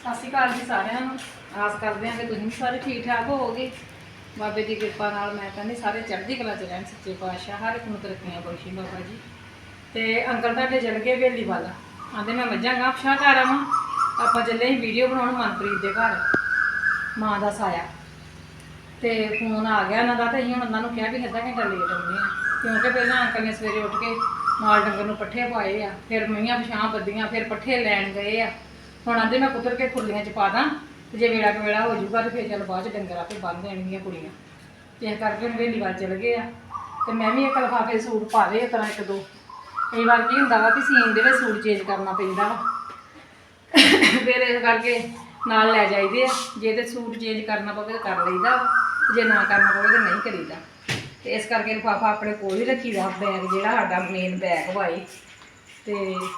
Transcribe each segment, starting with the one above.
ਸਤਿ ਸ਼੍ਰੀ ਅਕਾਲ ਜੀ ਸਾਰਿਆਂ ਨੂੰ। ਆਸ ਕਰਦੇ ਹਾਂ ਕਿ ਤੁਸੀਂ ਵੀ ਸਾਰੇ ਠੀਕ ਠਾਕ ਹੋਵੋਗੇ। ਬਾਬੇ ਦੀ ਕਿਰਪਾ ਨਾਲ ਮੈਂ ਕਹਿੰਦੀ ਸਾਰੇ ਚੜ੍ਹਦੀ ਕਲਾ ਚ ਰਹਿਣ, ਸੱਚੇ ਪਾਤਸ਼ਾਹ, ਹਰ ਇੱਕ ਨੂੰ ਤਰੱਕੀਆਂ ਬਖਸ਼ੀ ਬਾਬਾ ਜੀ। ਤੇ ਅੰਕਲ ਤੁਹਾਡੇ ਚਲ ਗਏ ਵੇਲੀ ਵੱਲ। ਆਂਦੇ ਮੈਂ ਮੱਝਾਂ ਗਾਂ ਪਛਾ ਕਰ ਆਵਾਂ। ਆਪਾਂ ਚੱਲੇ ਸੀ ਵੀਡੀਓ ਬਣਾਉਣ ਮਨਪ੍ਰੀਤ ਦੇ ਘਰ। ਮਾਂ ਦਾ ਸਾਇਆ। ਤੇ ਫੋਨ ਆ ਗਿਆ ਉਹਨਾਂ ਦਾ ਤੇ ਅਸੀਂ ਹੁਣ ਉਹਨਾਂ ਨੂੰ ਕਿਹਾ ਵੀ ਅੱਧਾ ਘੰਟਾ ਲੇਟ ਆਉਂਦੇ ਆ ਕਿਉਂਕਿ ਪਹਿਲਾਂ ਅੰਕਲ ਨੇ ਸਵੇਰੇ ਉੱਠ ਕੇ ਮਾਲ ਡੰਗਰ ਨੂੰ ਪੱਠੇ ਪਾਏ ਆ। ਫਿਰ ਮਈਆਂ ਪਛਾਂ ਬੱਦੀਆਂ ਫਿਰ ਪੱਠੇ ਲੈਣ ਗਏ ਆ। ਹੁਣ ਆਂਦੇ ਮੈਂ ਕੁਤਰ ਕੇ ਖੁਰਲੀਆਂ ਚ ਪਾ ਦਾਂ ਤੇ ਜੇ ਵੇਲਾ ਕੁ ਵੇਲਾ ਹੋ ਜਾਊਗਾ ਤੇ ਫਿਰ ਚੱਲ ਬਾਅਦ ਚ ਡੰਗਰ ਆਪੇ ਬੰਨ ਦੇਣਗੀਆਂ ਕੁੜੀਆਂ। ਤੇ ਇਸ ਕਰਕੇ ਹੁਣ ਵੇਲੀ ਵੱਲ ਚਲ ਗਏ ਆ। ਤੇ ਮੈਂ ਵੀ ਇੱਕ ਲਫਾਫੇ ਸੂਟ ਪਾ ਲਏ ਇਸ ਤਰ੍ਹਾਂ ਇੱਕ ਦੋ। ਕਈ ਵਾਰ ਕੀ ਹੁੰਦਾ ਵਾ ਕਿ ਸੀਨ ਦੇ ਵਿੱਚ ਸੂਟ ਚੇਂਜ ਕਰਨਾ ਪੈਂਦਾ ਵਾ। ਫਿਰ ਇਸ ਕਰਕੇ ਨਾਲ ਲੈ ਜਾਈਦੇ ਆ। ਜੇ ਤੇ ਸੂਟ ਚੇਂਜ ਕਰਨਾ ਪਵੇ ਤਾਂ ਕਰ ਲਈਦਾ ਵਾ, ਜੇ ਨਾ ਕਰਨਾ ਪਵੇ ਤਾਂ ਨਹੀਂ ਕਰੀਦਾ। ਤੇ ਇਸ ਕਰਕੇ ਲਿਫਾਫਾ ਆਪਣੇ ਕੋਲ ਹੀ ਰੱਖੀਦਾ ਬੈਗ ਜਿਹੜਾ ਸਾਡਾ ਮੇਨ ਬੈਗ ਵਾਈ ਤੇ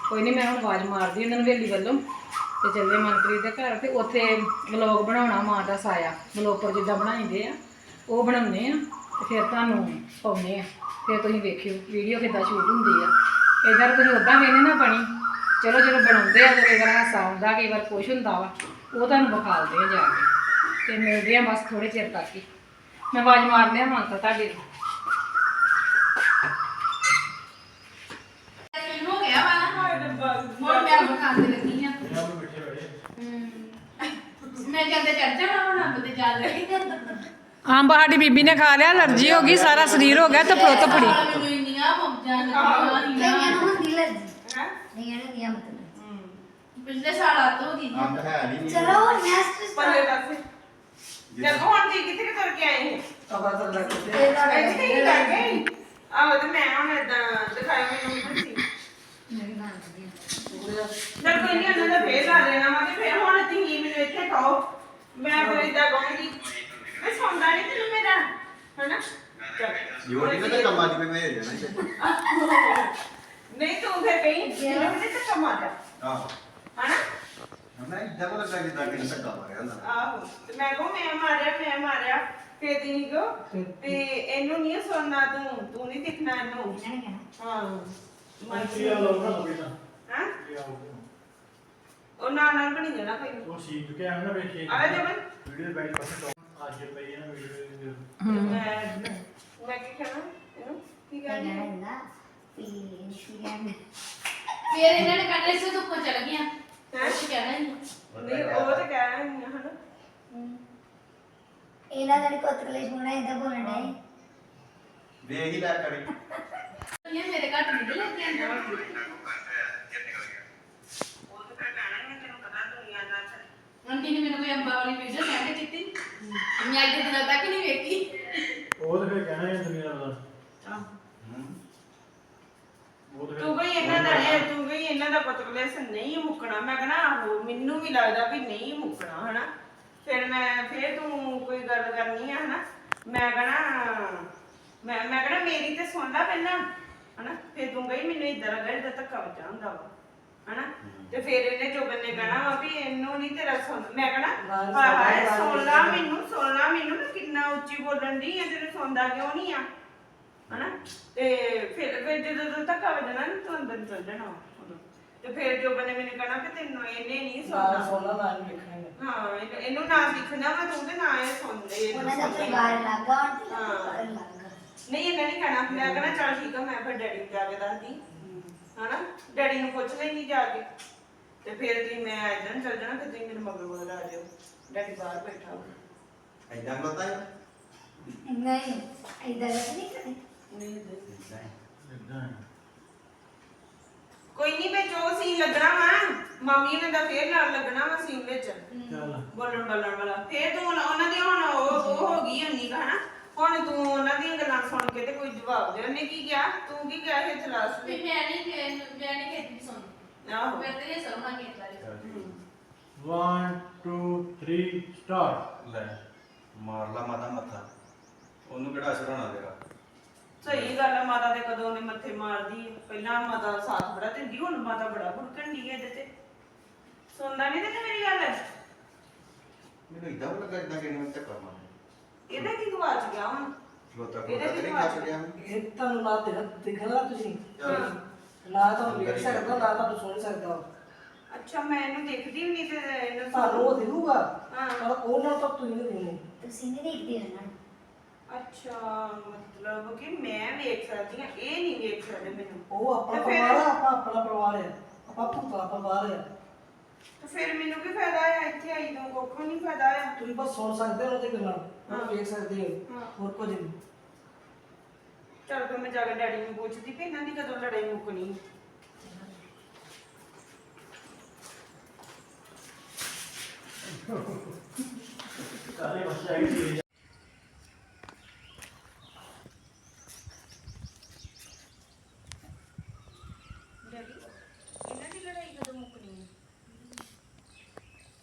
ਕੋਈ ਨਹੀਂ ਮੈਂ ਹੁਣ ਆਵਾਜ਼ ਮਾਰਦੀ ਉਹਨਾਂ ਨੂੰ ਵੇਲੀ ਵੱਲੋਂ। ਤੇ ਚੱਲੇ ਮਨਪ੍ਰੀਤ ਦੇ ਘਰ ਤੇ ਉੱਥੇ ਵਲੌਗ ਬਣਾਉਣਾ ਮਾਂ ਦਾ ਸਾਇਆ ਵਲੋਪਰ ਜਿੱਦਾਂ ਬਣਾਈਦੇ ਆ ਉਹ ਬਣਾਉਂਦੇ ਆ ਤੇ ਫਿਰ ਤੁਹਾਨੂੰ ਪਾਉਂਦੇ ਆ। ਫਿਰ ਤੁਸੀਂ ਵੇਖਿਓ ਵੀਡੀਓ ਕਿੱਦਾਂ ਸ਼ੂਟ ਹੁੰਦੀ ਆ। ਇਧਰ ਤੁਸੀਂ ਉਦਾਂ ਵੇਨੇ ਨਾ ਬਣੀ। ਚਲੋ ਜਦੋਂ ਬਣਾਉਂਦੇ ਆ ਜਦੋਂ ਇਧਰ ਹਾਸਾ ਆਉਂਦਾ ਕਈ ਵਾਰ ਕੁਛ ਹੁੰਦਾ ਵਾ ਉਹ ਤੁਹਾਨੂੰ ਵਿਖਾਲਦੇ ਆ ਜਾ ਕੇ ਤੇ ਮਿਲਦੇ ਆ ਬਸ ਥੋੜੇ ਚਿਰ ਤੱਕ ਹੀ। ਮੈਂ ਆਵਾਜ਼ ਮਾਰ ਲਿਆ ਮੰਨ ਤਾਂ ਤੁਹਾਡੇ ਨੂੰ। ਹੋ ਗਿਆ ਵਾ ਨਾ। ਹੁਣ ਮੈਂ ਅੰਬ ਖਾਣ ਤੇ ਲੱਗੀ ਆ ਮੈਂ ਜਾਂਦੇ ਚੜ ਜਾਣਾ ਹੁਣ ਅੰਬ ਤੇ ਸਾਡੀ ਬੀਬੀ ਨੇ ਖਾ ਲਿਆ ਅਲਰਜੀ ਹੋ ਗਈ ਸਾਰਾ ਸਰੀਰ ਹੋ ਗਿਆ ਤੇ ਫੁੱਟ ਫੜੀ। ਮੈਨੂੰ ਇੰਨੀਆਂ ਮੌਜਾਂ ਲੱਗੀਆਂ ਕਈਆਂ ਸੀ ਨੂੰ ਹੁੰਦੀ ਲੱਗੀ ਕਈਆਂ ਨੂੰ ਨਹੀਂ ਮਤਲਬ ਪਿਛਲੇ ਸਾਲ ਆਤ ਹੋ ਗਈ ਅੰਬ ਹੈ ਨਹੀਂ ਚਲੋ ਨੈਕਸਟ ਪੱਲੇ ਪਾਸੇ ਜਦ ਹੁਣ ਕਿੱਥੇ ਕਿ ਤੁਰ ਕੇ ਆਏ? ਇਹ ਇੱਥੇ ਹੀ ਲੱਗ ਗਏ ਆਹੋ ਤੇ ਮੈਂ ਹੁਣ ਏਦਾਂ ਦਿਖਾਈ ਮੈਨੂੰ ਨਹੀਂ ਸੀ ਜਦ ਕੋਈ ਨਹੀਂ ਉਹਨਾਂ ਦਾ ਫੇਰ ਲਾ ਦੇਣਾ ਵਾ ਤੇ ਫੇਰ ਹੁਣ ਤੁਸੀਂ ਮੈਨੂੰ ਇੱਥੇ ਕਹੋ ਮੈਂ ਫਿਰ ਇਦਾਂ ਕਹੂੰਗੀ ਮੈਂ ਸੌਂਦਾ ਨਹੀਂ ਤੈਨੂੰ ਮੇਰਾ ਹਨਾ? ਚੱਲ। ਜੋੜੀ ਨੇ ਤਾਂ ਕੰਮਾਂ ਦੀ ਮੈਂ ਜਾਣਾ ਨਹੀਂ ਤੂੰ ਫਿਰ ਕਹੀਂ ਜਿਹਨੇ ਤੇ ਕਮਾ ਦਾ ਆਹੋ। ਹਨਾ? ਮੈਂ ਇੱਦਾਂ ਕੋਲ ਲੱਗਾ ਜਿੱਦਾਂ ਕਿ ਧੱਕਾ ਮਾਰਿਆ ਹੁੰਦਾ। ਆਹੋ। ਤੇ ਮੈਂ ਕਹੂੰ ਮੈਂ ਮਾਰਿਆ ਮੈਂ ਮਾਰਿਆ ਤੁਸੀਂ ਕਹੋ ਤੇ ਇਹਨੂੰ ਨਹੀਂ ਸੁਣਨਾ ਤੂੰ ਤੂੰ ਨਹੀਂ ਦਿਖਣਾ ਇਹਨੂੰ। ਨੇ ਹਾਂ ਕੀ ਆ ਲੋਕ ਨਾ। ਤਾਂ ਹਾਂ ਕੀ ਉਹ ਨਾਲ ਨਾਲ ਬਣੀ ਜਾਣਾ ਕੋਈ। ਉਹ ਸੀਟ ਕੇ ਆਇਆ ਨਾ ਵੇਖੀ। ਆ ਜਾ ਬਈ ਵੀਡੀਓ ਦੇ ਬੈਕ ਪਾਸੇ ਤੋਂ ਅੱਜ ਪਈ। ਨਾ ਮੈਂ ਮੈਂ ਕੀ ਕਹਿਣਾ? ਇਹਨੂੰ ਕੀ ਕਹਿਣਾ? ਫਿਰ ਇਹਨਾਂ ਨੇ ਕਹਿੰਦੇ ਸੀ ਧੁੱਪ ਚਲ ਗਈਆਂ। ਹੈਂ? ਕੁਛ ਕਹਿਣਾ ਹੀ ਨਹੀਂ। ਨਹੀਂ ਉਹ ਤਾਂ ਕਹਿਣਾ ਨਹੀਂ ਹਨਾ? ਇਹਨਾਂ ਦਾ ਕੋਤ ਕਲੇਸ਼ ਹੋਣਾ ਇਹਦਾ ਬੋਲਣ ਡਏ। ਵੇਖ ਹੀ ਲੈ ਕਰੀ ਇਹ ਮੇਰੇ ਘੱਟ ਨਹੀਂ ਲੱਗੇ ਅੰਦਰ ਉਹ ਤਾਂ ਕਹਿਣਾ ਨਹੀਂ ਤੈਨੂੰ ਪਤਾ ਦੁਨੀਆ ਦਾ ਤਾਂ। ਆਂਟੀ ਨੇ ਮੈਨੂੰ ਕੋਈ ਅੰਬਾ ਵਾਲੀ ਵੀਡੀਓ ਸੈਂਡ ਕੀਤੀ। ਮੈਂ ਅੱਜ ਦਿਨਾਂ ਤੱਕ ਨਹੀਂ ਵੇਖੀ। ਉਹ ਤਾਂ ਫਿਰ ਕਹਿਣਾ ਹੈ ਦੁਨੀਆ ਦਾ। ਉਹ ਤਾਂ ਤੂੰ ਕੋਈ ਇਹਨਾਂ ਦਾ ਇਹ ਤੂੰ ਕੋਈ ਇਹਨਾਂ ਦਾ ਪਤਕਲੇਸ ਨਹੀਂ ਮੁੱਕਣਾ। ਮੈਂ ਕਹਣਾ ਆਹੋ ਮੈਨੂੰ ਵੀ ਲੱਗਦਾ ਵੀ ਨਹੀਂ ਮੁੱਕਣਾ ਹਨਾ। ਫਿਰ ਮੈਂ ਫਿਰ ਤੂੰ ਕੋਈ ਗੱਲ ਕਰਨੀ ਆ ਹਨਾ। ਮੈਂ ਕਹਣਾ ਮੈਂ ਮੈਂ ਕਹਣਾ ਮੇਰੀ ਤੇ ਸੁਣ ਲੈ ਪਹਿਲਾਂ ਹਨਾ। ਫਿਰ ਤੂੰ ਗਈ ਮੈਨੂੰ ਇਦਾਂ ਲੱਗਾ ਜਿੱਦਾਂ ਧੱਕਾ ਵੱਜਾ ਹੁੰਦਾ ਵਾ। ਹਨਾ? ਤੇ ਫਿਰ ਇਹਨੇ ਜੋਬਨ ਨੇ ਕਹਣਾ ਵਾ ਵੀ ਇਹਨੂੰ ਨਹੀਂ ਤੇਰਾ ਸੁਣ ਮੈਂ ਕਹਣਾ ਹਾਏ ਹਾਏ ਮੈਨੂੰ ਸੁਣ ਲਾ ਮੈਨੂੰ ਮੈਂ ਕਿੰਨਾ ਉੱਚੀ ਬੋਲਣ ਦੀ ਆ ਤੈਨੂੰ ਸੁਣਦਾ ਕਿਉਂ ਨਹੀਂ ਆ? ਹਨਾ? ਤੇ ਫਿਰ ਫਿਰ ਜਦੋਂ ਤੂੰ ਧੱਕਾ ਵੱਜਣਾ ਨਾ ਤੂੰ ਅੰਦਰ ਚੱਲ ਜਾਣਾ ਉਦੋਂ। ਤੇ ਫਿਰ ਜੋ ਬਨੇ ਮੈਨੂੰ ਕਹਣਾ ਕਿ ਤੈਨੂੰ ਇਹਨੇ ਨਹੀਂ ਸੁਣਨਾ। ਸੋਨਾ ਨਾਲ ਲਿਖਣਾ ਹਾਂ ਇਹਨੂੰ- ਇਹਨੂੰ ਨਾ ਦਿਖਣਾ ਵਾ ਤੂੰ ਤੇ ਨਾ ਇਹ ਸੁਣਦੇ ਇਹਨੂੰ ਉਹਨਾਂ ਦਾ ਸੁਣਦੇ। ਪਰਿਵਾਰ ਲੱਗਾ ਹੁਣ ਤੇ ਹਾਂ। ਪਰਿਵਾਰ ਲੱਗਾ ਨਹੀਂ ਇਹਨਾਂ ਨਹੀਂ ਕਹਿਣਾ। ਮੈਂ ਕਹਣਾ ਚੱਲ ਠੀਕ ਆ ਮੈਂ ਫਿਰ ਡੈਡੀ ਨੂੰ ਜਾ ਕੇ ਦੱਸਦੀ। ਹਨਾ? ਡੈਡੀ ਨੂੰ ਪੁੱਛ ਲੈਣੀ ਜਾ ਕੇ। ਤੇ ਫਿਰ ਤੁਸੀਂ ਮੈਂ ਇਦਾਂ ਚੱਲ ਜਾਣਾ ਫਿਰ ਤੁਸੀਂ ਮੇਰੇ ਮਗਰ ਮਗਰ ਆ ਜਾਓ ਡੈਡੀ ਬਾਹਰ ਬੈਠਾ ਹੋਊ। ਐਦਾਂ ਕਰਦਾ ਹੈ ਨਹੀਂ ਇਦਾਂ ਨਹੀਂ ਕਰੇ। ਨਹੀਂ ਹੈ। ਕੋਈ ਨਹੀਂ ਵਿੱਚ ਉਹ ਸੀਨ ਲੱਗਣਾ ਵਾ। ਮਾਮੀ ਨੇ ਦਾ ਫੇਰ ਨਾਲ ਲੱਗਣਾ ਵਾ ਸੀਨ ਵਿੱਚ। ਚੱਲ। ਬੋਲਣ ਬੋਲਣ ਵਾਲਾ। ਫੇਰ ਤੂੰ ਉਹਨਾਂ- ਉਹਨਾਂ ਦੀ ਹੁਣ ਉਹ ਉਹ ਹੋ ਗਈ ਹੰਨੀ ਹਨਾ? ਹੁਣ ਤੂੰ ਉਹਨਾਂ ਦੀਆਂ ਗੱਲਾਂ ਸੁਣ ਕੇ ਤੇ ਕੋਈ ਜਵਾਬ ਦੇ। ਉਹਨੇ ਕੀ ਕਿਹਾ? ਤੂੰ ਕੀ ਕਿਹਾ ਇਹ ਤਲਾਸ਼ ਵੀ ਮੈਂ ਨਹੀਂ ਮੈਂ ਨਹੀਂ ਖੇਤੀ ਸੁਣ ਆਹੋ। ਮੈਂ ਤੇ ਸਰਨਾ ਕੀਤਾ ਰਹੀ 1 2 3 ਸਟਾਰਟ ਲੈ ਮਾਰ ਲਾ ਮਾਤਾ ਮੱਥਾ। ਉਹਨੂੰ ਕਿਹੜਾ ਅਸਰ ਹੋਣਾ ਤੇਰਾ? ਸਹੀ ਗੱਲ ਆ ਮਾਤਾ ਦੇ ਕਦੋਂ ਉਹਨੇ ਮੱਥੇ ਮਾਰਦੀ ਹੈ। ਪਹਿਲਾਂ ਮਾਤਾ ਸਾਥ ਬੜਾ ਦਿੰਦੀ ਹੁਣ ਮਾਤਾ ਬੜਾ ਭੁੜਕਣ ਦੀ ਹੈ ਇਹਦੇ ਤੇ। ਸੁਣਦਾ ਨਹੀਂ ਤੇ ਮੇਰੀ ਗੱਲ? ਮੈਨੂੰ ਇਦਾਂ ਲੱਗਾ ਇਦਾਂ ਕਿ ਇਹਨੂੰ ਧੱਕਾ ਮਾਰਿਆ। ਇਹਦਾ ਕੀ ਗਵਾਚ ਗਿਆ ਹੁਣ? ਇਹਦੇ ਕੀ ਤੇਰੇ ਗਵਾਚ ਗਿਆ? ਇਹ ਤੁਹਾਨੂੰ ਨਾ ਦਿਖ ਦਿਖਣਾ ਤੁਸੀਂ। ਚੱਲ। ਨਾ ਤੁਹਾਨੂੰ ਵੇਖ ਸਕਦਾ ਨਾ ਤੁਹਾਨੂੰ ਸੁਣ ਸਕਦਾ ਅੱਛਾ ਮੈਂ ਇਹਨੂੰ ਦੇਖਦੀ ਵੀ ਨਹੀਂ ਤੇ ਇਹਨੂੰ ਤੁਹਾਨੂੰ ਉਹ ਦੇਊਗਾ ਹਾਂ। ਪਰ ਉਹਨਾਂ ਤੋਂ ਤੁਸੀਂ ਨਹੀਂ ਦੇਣੇ। ਤੁਸੀਂ ਨਹੀਂ ਦੇਖਦੇ ਉਹਨਾਂ ਨੂੰ? ਅੱਛਾ ਮਤਲਬ ਕਿ ਮੈਂ ਵੇਖ ਸਕਦੀ ਹਾਂ ਇਹ ਨਹੀਂ ਵੇਖ ਸਕਦੇ ਮੈਨੂੰ। ਉਹ ਆਪਣਾ ਤੇ ਫਿਰ- ਪਰਿਵਾਰ ਆ ਆਪਾਂ ਆਪਣਾ ਪਰਿਵਾਰ ਆ। ਆਪਾਂ ਭੂਤਾ ਪਰਿਵਾਰ ਆ। ਤੇ ਫਿਰ ਮੈਨੂੰ ਕੀ ਫਾਇਦਾ? ਇੱਥੇ ਆਈ ਤੋਂ ਕੋਖੋਂ ਨਹੀਂ ਫਾਇਦਾ ਆ। ਤੁਸੀਂ ਬਸ ਸੁਣ ਸਕਦੇ ਹੋ ਉਹਦੇ ਗੱਲਾਂ। ਹਾਂ। ਵੇਖ ਸਕਦੇ ਹੋ। ਹਾਂ। ਹੋਰ ਕੁਝ ਨਹੀਂ। ਚਲ ਫਿਰ ਮੈਂ ਜਾ ਕੇ ਡੈਡੀ ਨੂੰ ਪੁੱਛਦੀ ਵੀ ਇਹਨਾਂ ਦੀ ਕਦੋਂ ਲੜਾਈ ਮੁੱਕਣੀ। ਸਾਰੇ ਬੱਚੇ ਸੀ ਡੈਡੀ ਇਹਨਾਂ ਦੀ ਲੜਾਈ ਕਦੋਂ ਮੁੱਕਣੀ ਹੈ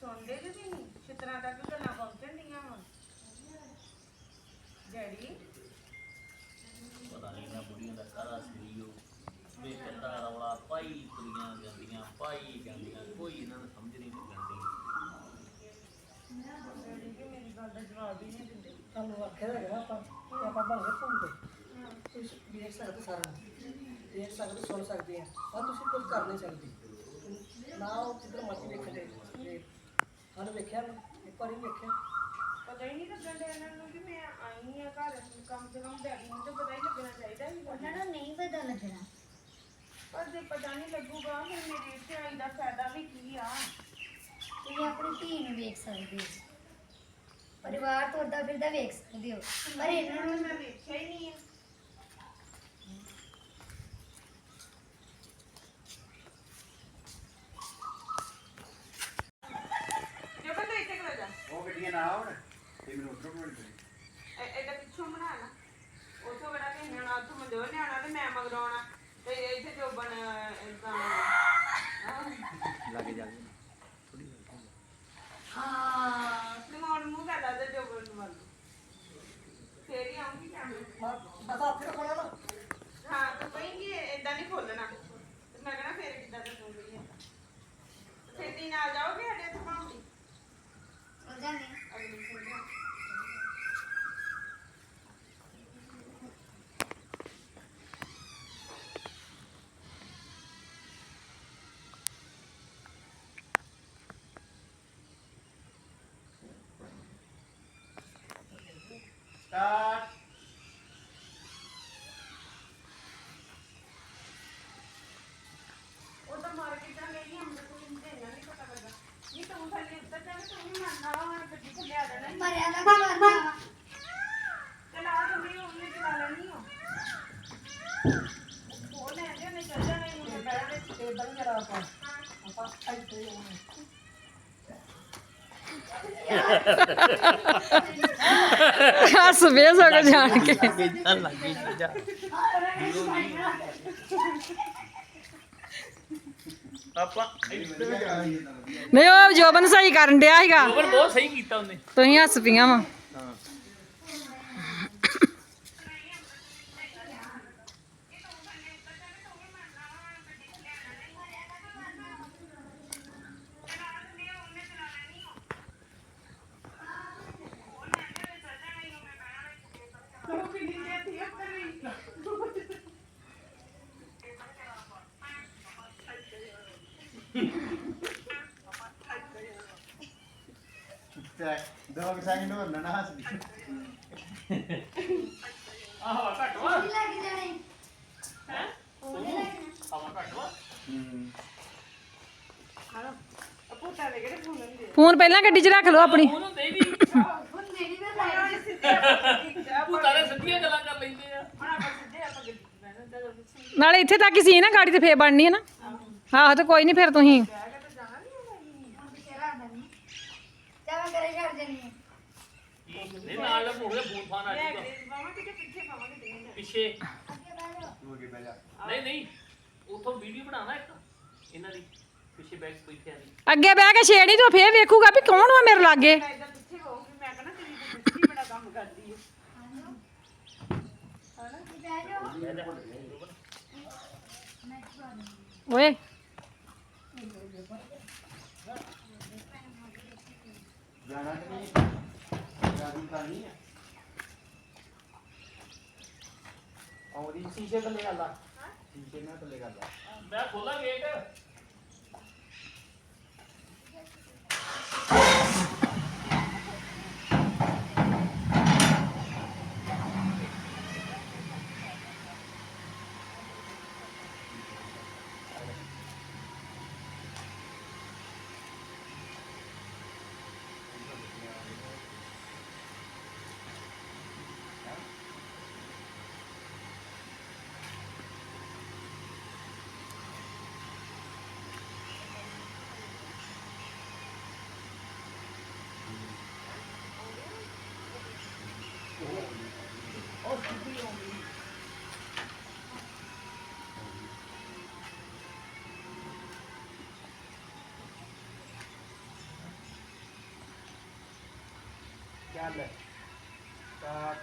ਸੁਣਦੇ ਜੇ ਵੀ ਨਹੀਂ ਛਿੱਤਰਾਂ ਤੱਕ ਗੱਲਾਂ ਪਹੁੰਚਣ ਡੀਆਂ ਵਾ ਡੈਡੀ ਪਤਾ ਨਹੀਂ ਇਹਨਾਂ ਬੁੜੀਆਂ ਦਾ ਕਾਹਦਾ ਸਰੀਓ ਵੇ ਕੰਦਾ ਰੌਲਾ ਪਾਈ ਕੁੜੀਆਂ ਜਾਂਦੀਆਂ ਪਾਈ ਜਾਂਦੀਆਂ ਕੋਈ ਇਹਨਾਂ ਨੂੰ ਸਮਝ ਨਹੀਂ ਲੱਗਦੀ ਡੈਡੀ ਕਿ ਮੇਰੀ ਦਾ ਜਵਾਬ ਹੀ ਨਹੀਂ ਦਿੰਦੇ। ਤੁਹਾਨੂੰ ਆਖਿਆ ਤਾਂ ਹੈਗਾ ਆਪਾਂ ਕਿ ਆਪਾਂ ਬਣ ਕੇ ਘੁੰਮਦੇ ਤੁਸੀਂ ਵੇਖ ਸਕਦੇ ਸਾਰਾ। ਦੇਖ ਸਕਦੇ ਸੁਣ ਸਕਦੇ ਆ। ਪਰ ਤੁਸੀਂ ਕੁਝ ਕਰ ਨਹੀਂ ਸਕਦੇ। ਨਾ ਉਹ ਜਿੱਧਰ ਮਰਜ਼ੀ ਵੇਖਦੇ। ਤੇ ਸਾਨੂੰ ਵੇਖਿਆ ਨਾ, ਇੱਕ ਵਾਰੀ ਵੀ ਵੇਖਿਆ। ਪਤਾ ਹੀ ਨਹੀਂ ਲੱਗਣ ਡਿਆ ਇਹਨਾਂ ਨੂੰ ਕਿ ਮੈਂ ਆਈ ਆ ਘਰ। ਕੰਮ ਸੇ ਕੰਮ ਡੈਡੀ ਨੂੰ ਤਾਂ ਪਤਾ ਹੀ ਲੱਗਣਾ ਚਾਹੀਦਾ ਸੀ ਉਹਨਾਂ ਨੂੰ ਨਹੀਂ ਪਤਾ ਲੱਗਣਾ। ਪਰ ਜੇ ਪਤਾ ਨਹੀਂ ਲੱਗੂਗਾ ਫਿਰ ਮੇਰੇ ਇੱਥੇ ਆਈ ਦਾ ਫਾਇਦਾ ਵੀ ਕੀ ਆ? ਤੁਸੀਂ ਆਪਣੀ ਧੀ ਨੂੰ ਵੇਖ ਸਕਦੇ ਹੋ। ਪਰਿਵਾਰ ਤੋਂ ਅੱਦਾ ਫਿਰਦਾ ਵੇਖ ਸਕਦੇ ਹੋ। ਪਰ ਇਹਨਾਂ ਨੂੰ ਮੈਂ ਵੇਖਿਆ ਹੀ ਨਹੀਂ ਆ। ਜੋ ਬੰਦਾ ਇੱਥੇ ਖੜਾ ਜਾ? ਉਹ ਗੱਡੀਆਂ ਨਾ ਆਉਣ ਤੇ ਮੈਨੂੰ ਉਧਰੋਂ ਪੈਣੀ ਇਹ- ਇਹਦਾ ਪਿੱਛੋਂ ਬਣਾ ਨਾ। ਉਥੋਂ ਬੜਾ ਕਿ ਨਿਆਣਾ ਉਥੋਂ ਮਜੋ ਨਿਆਣਾ ਤੇ ਮੈਂ ਮਗਰਾਉਣਾ ਤੇ ਇੱਥੇ ਜੋ ਬਣ ਇਦਾਂ ਲੱਗੇ ਜਾ। ਹਾਂ। Mark ਹੱਸ ਵੇ ਸਕ ਜਾਣ ਕੇ ਲੱਗੇ ਆਪਾਂ ਨਹੀਂ ਉਹ ਜੋਬਨ ਸਹੀ ਕਰਨ ਡਿਆ ਸੀਗਾ ਪਰ ਬਹੁਤ ਸਹੀ ਕੀਤਾ ਉਹਨੇ ਤੁਸੀਂ ਹੱਸ ਪੀਆਂ ਵਾ ਹਾਂ ਦੋ ਸੈਕਿੰਡ ਨਾ ਹੱਸਦੀ ਆਹ ਘੱਟ ਵਾ ਲੱਗ ਜਾਣੇ ਹੈ ਉਹਨੇ ਲੱਗਣਾ ਆਹ ਘੱਟ ਵਾ ਹੂੰ ਹਲੋ ਅਪੂਟਾ ਦੇ ਕਿਹੜੇ ਫੋਨ ਲੈਂਦੇ ਫੋਨ ਪਹਿਲਾਂ ਗੱਡੀ 'ਚ ਰੱਖ ਲਓ ਆਪਣੀ। ਉਹਨੂੰ ਦੇ ਵੀ ਹੁੰਦੇ ਨਹੀਂ ਮੈਂ ਆ ਇਹ ਸਿੱਧੇ ਸਿੱਧੀਆਂ ਗੱਲਾਂ ਕਰ ਲੈਂਦੇ ਆ ਹੁਣ ਆਪਾਂ ਸਿੱਧੇ ਆਪਾਂ ਗੱਡੀ 'ਚ ਬਹਿਣਾ ਨਾਲੇ ਇੱਥੇ ਤੱਕ ਹੀ ਸੀ ਨਾ, ਗਾੜੀ ਤੇ ਫੇਰ ਬਣਨੀ ਹੈ ਨਾ। ਆਹੋ ਤੇ ਕੋਈ ਨਹੀਂ ਫਿਰ ਤੁਸੀਂ। ਨਹੀਂ ਨਾਲ ਦਾ ਫੋਨ ਫਾਨ ਆ ਜਾਊਗਾ ਪਿੱਛੇ। ਨਹੀਂ ਅੱਗੇ ਬਹਿ ਜਾਓ ਤੂੰ ਅੱਗੇ ਬਹਿ ਜਾ ਨਹੀਂ ਨਹੀਂ ਉਥੋਂ ਵੀਡੀਓ ਬਣਾਣਾ ਇੱਕ। ਇਹਨਾਂ ਦੀ ਪਿੱਛੇ ਬੈਕ ਕੋਈ ਤੇ ਨਹੀਂ ਅੱਗੇ ਬਹਿ ਕੇ ਛੇੜੀ ਤੂੰ ਫੇਰ ਵੇਖੂਗਾ ਵੀ ਕੌਣ ਵਾ ਮੇਰੇ ਲਾਗੇ। ਮੈਂ ਇਦਾਂ ਪਿੱਛੇ ਹੋਊਗੀ ਮੈਂ ਕਹਿੰਦਾ ਤੇਰੀ ਤਾਂ ਸੱਚੀ ਬੜਾ ਕੰਮ ਕਰਦੀ ਹੈ ਬਹਿ ਜਾਓ ਓਏ ਜਾਣਾ ਕਿ ਨਹੀਂ? ਜਾਦੂ ਤਾਂ ਨਹੀਂ ਆ। ਆਉਦੀ ਸ਼ੀਸ਼ੇ ਥੱਲੇ ਗੱਲ ਆ ਸ਼ੀਸ਼ੇ ਨਾਲ ਥੱਲੇ ਗੱਲ ਆ ਮੈਂ ਖੋਲਾ ਗੇਟ। ਚੱਲ ਤਾਂ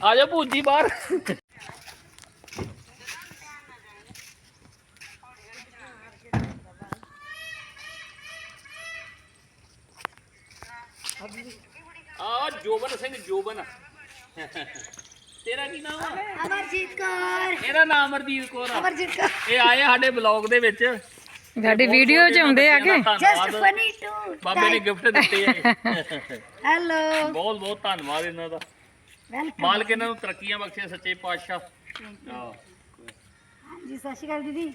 ਆ ਜਾ ਭੂਜੀ ਬਾਹਰ। ਆ ਜੋਬਨ ਸਿੰਘ ਜੋਬਨ। ਤੇਰਾ ਕੀ ਨਾਮ ਆ? ਅਮਰਜੀਤ ਕੌਰ। ਇਹਦਾ ਨਾਮ ਅਮਰਦੀਪ ਕੌਰ ਆ। ਅਮਰਜੀਤ ਕੌਰ। ਇਹ ਆਏ ਸਾਡੇ ਬਲੌਗ ਦੇ ਵਿੱਚ। ਸਾਡੀ ਵੀਡੀਓ 'ਚ ਆਉਂਦੇ ਆ ਕਿ ਜਸਟ ਫਨੀ ਟੂ ਬਾਬੇ ਨੇ ਗਿਫਟ ਦਿੱਤੇ ਆ। ਹੈਲੋ ਬਹੁਤ ਬਹੁਤ ਧੰਨਵਾਦ ਇਹਨਾਂ ਦਾ। ਵੈਲਕਮ ਮਾਲਕ ਇਹਨਾਂ ਨੂੰ ਤਰੱਕੀਆਂ ਬਖਸ਼ੇ ਸੱਚੇ ਪਾਤਸ਼ਾਹ। ਹਾਂ ਜੀ ਸਤਿ ਸ਼੍ਰੀ ਅਕਾਲ ਦੀਦੀ।